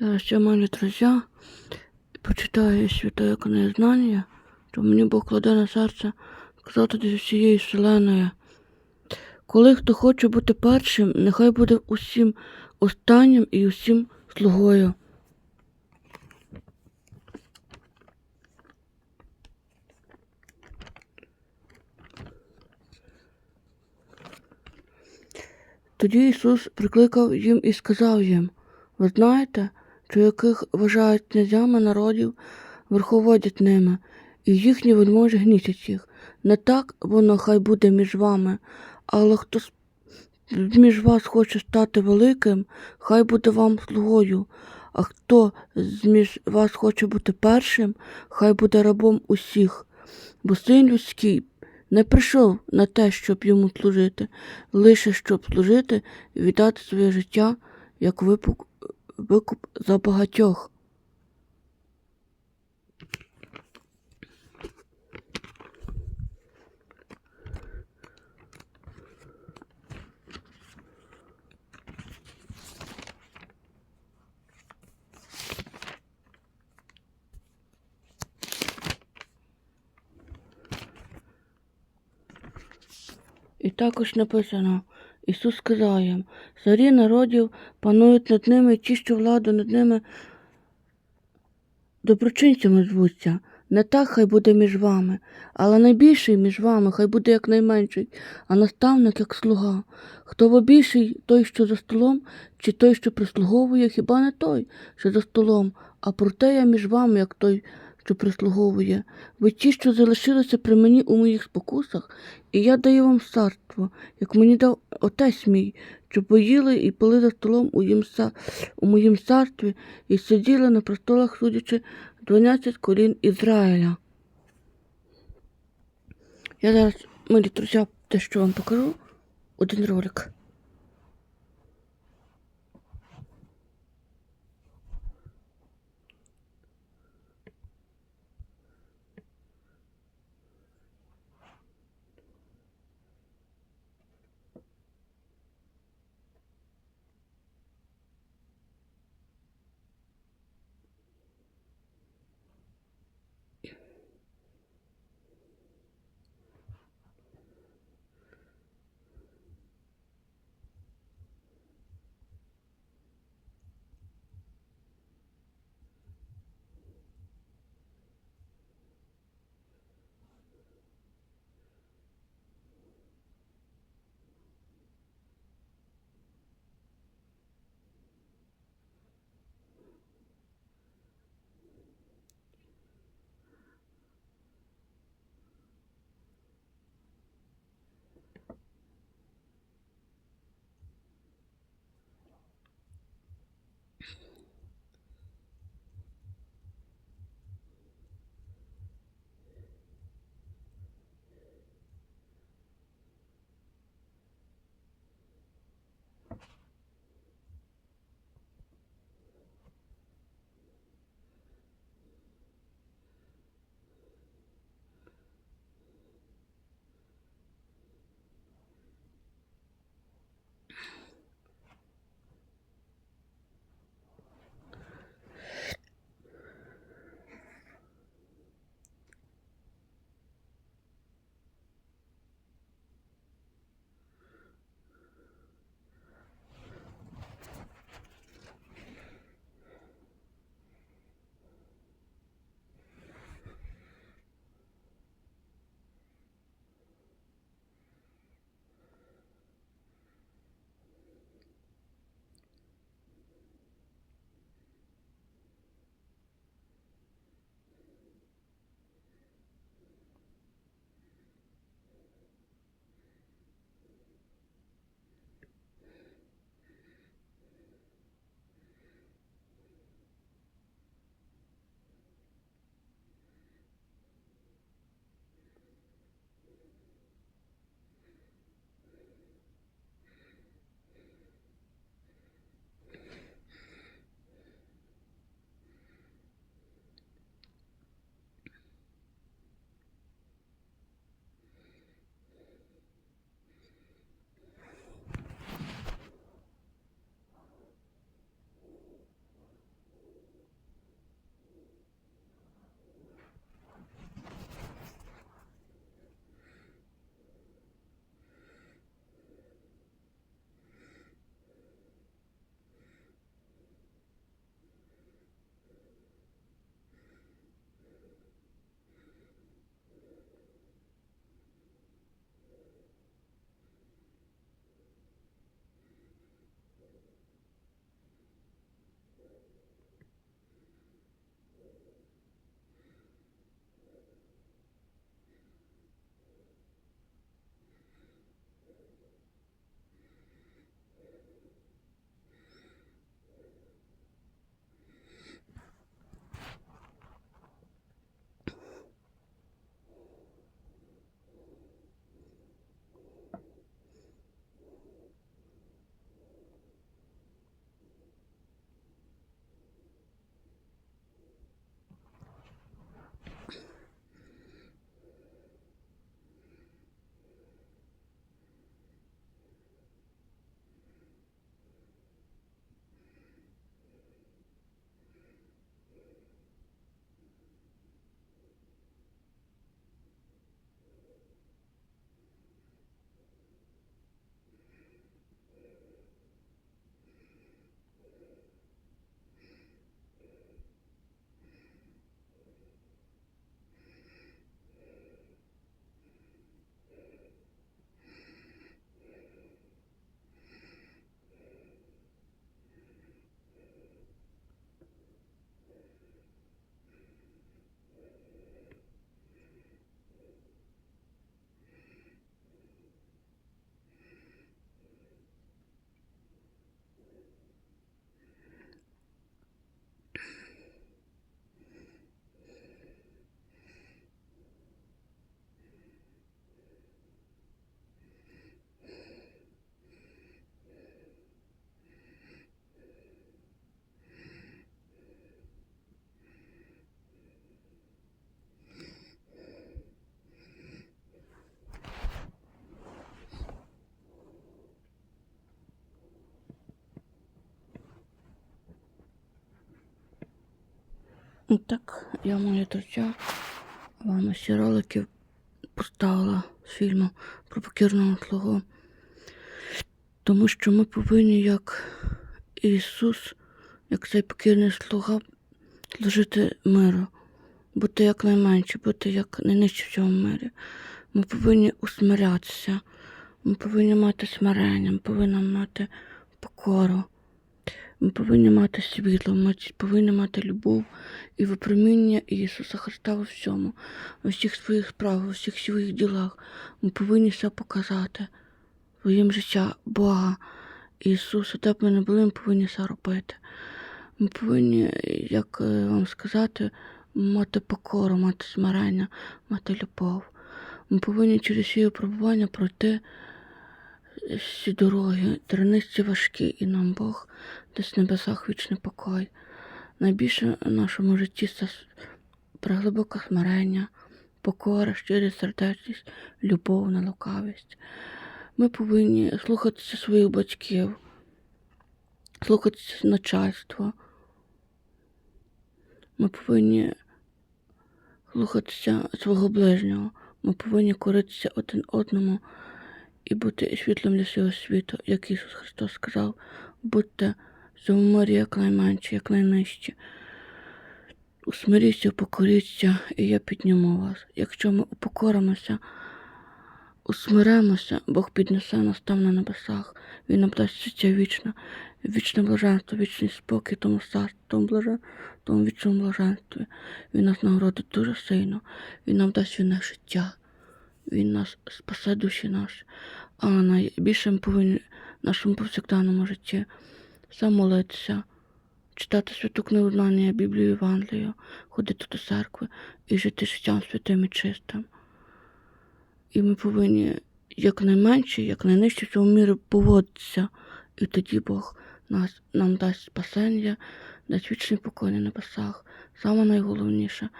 Зараз я маю друзі, почитаю святое книзнання, то мені Бог кладе на серце сказати зі всієї вселеної. Коли хто хоче бути першим, нехай буде усім останнім і усім слугою. Тоді Ісус прикликав їм і сказав їм, ви знаєте, що яких вважають князями народів, верховодять ними, і їхні вельможі гнітять їх. Не так воно хай буде між вами, але хто між вас хоче стати великим, хай буде вам слугою, а хто зміж вас хоче бути першим, хай буде рабом усіх. Бо син людський не прийшов на те, щоб йому служити, лише щоб служити і віддати своє життя як випук, викуп за багатьох. Також написано, Ісус сказав їм, царі народів панують над ними, ті, що владу над ними доброчинцями звуться. Не так хай буде між вами, але найбільший між вами хай буде як найменший, а наставник як слуга. Хто бо більший, той, що за столом, чи той, що прислуговує, хіба не той, що за столом, а проте я між вами, як той, що прислуговує. Ви ті, що залишилися при мені у моїх спокусах, і я даю вам царство, як мені дав отець мій, щоб поїли і пили за столом у, їм, у моїм царстві, і сиділи на престолах, судячи 12 колін Ізраїля. Я зараз, милі друзі, те, що вам покажу, один ролик. Так, я моє друзя вам усі ролики поставила з фільму про покірного слугу. Тому що ми повинні, як Ісус, як цей покірний слуга, служити миру, бути якнайменше, бути як найнижче в цьому мирі. Ми повинні усмирятися, ми повинні мати смирення, ми повинні мати покору. Ми повинні мати світло, ми повинні мати любов і випроміння Ісуса Христа у всьому, у всіх своїх справах, у всіх своїх ділах. Ми повинні все показати своїм життя Бога Ісуса, де б ми не були, ми повинні це робити. Ми повинні, як е, вам сказати, мати покору, мати смирення, мати любов. Ми повинні через всі випробування пройти всі дороги, тернисті важкі, і нам Бог десь небесах вічний покой. Найбільше в нашому житті це преглибоке смирення, покора, щирість, сердечність, любов, нелукавість. Ми повинні слухатися своїх батьків, слухатися начальства. Ми повинні слухатися свого ближнього. Ми повинні коритися один одному і бути світлом для всього світу, як Ісус Христос сказав, будьте в цьому морі як найменші, як найнижчі. Усмиріться, покоріться, і я підніму вас. Якщо ми упокоримося, усмиремося, Бог піднесе нас там на небесах. Він нам дасть життя вічне, вічне блаженство, вічний спокій, тому царстві, тому блажен, тому вічному блаженстві. Він нас нагородить дуже сильно, Він нам дасть вільне життя. Він нас спасе душі наші. А повинні в нашому повсякденному житті все молитися, читати святу книгу знання, Біблію, Євангелію, ходити до церкви і жити життям святим і чистим. І ми повинні якнайменше, якнайнижче в цьому мірі поводитися. І тоді Бог нас, нам дасть спасення, дасть вічний покой на небесах. Саме найголовніше –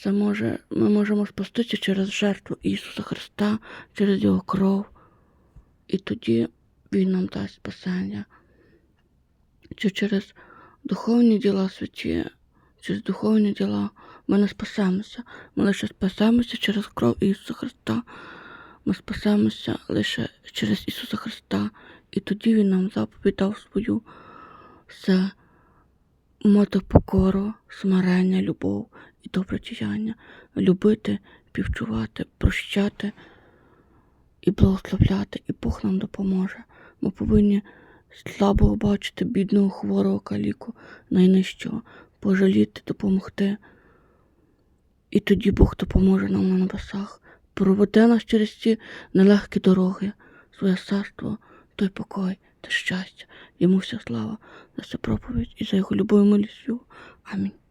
це може, ми можемо спастися через жертву Ісуса Христа, через Його кров. І тоді Він нам дасть спасення. Чи через духовні діла святі, через духовні діла ми не спасемося. Ми лише спасемося через кров Ісуса Христа. Ми спасемося лише через Ісуса Христа. І тоді Він нам заповідав свою все мати покору, смирення, любов і добре діяння, любити, півчувати, прощати і благословляти, і Бог нам допоможе. Ми повинні слабого бачити, бідного, хворого каліку, найнижчого, пожаліти, допомогти. І тоді Бог допоможе нам на небесах, проведе нас через ці нелегкі дороги, своє царство, той покой та щастя. Йому вся слава за цю проповідь і за його любов і милість. Амінь.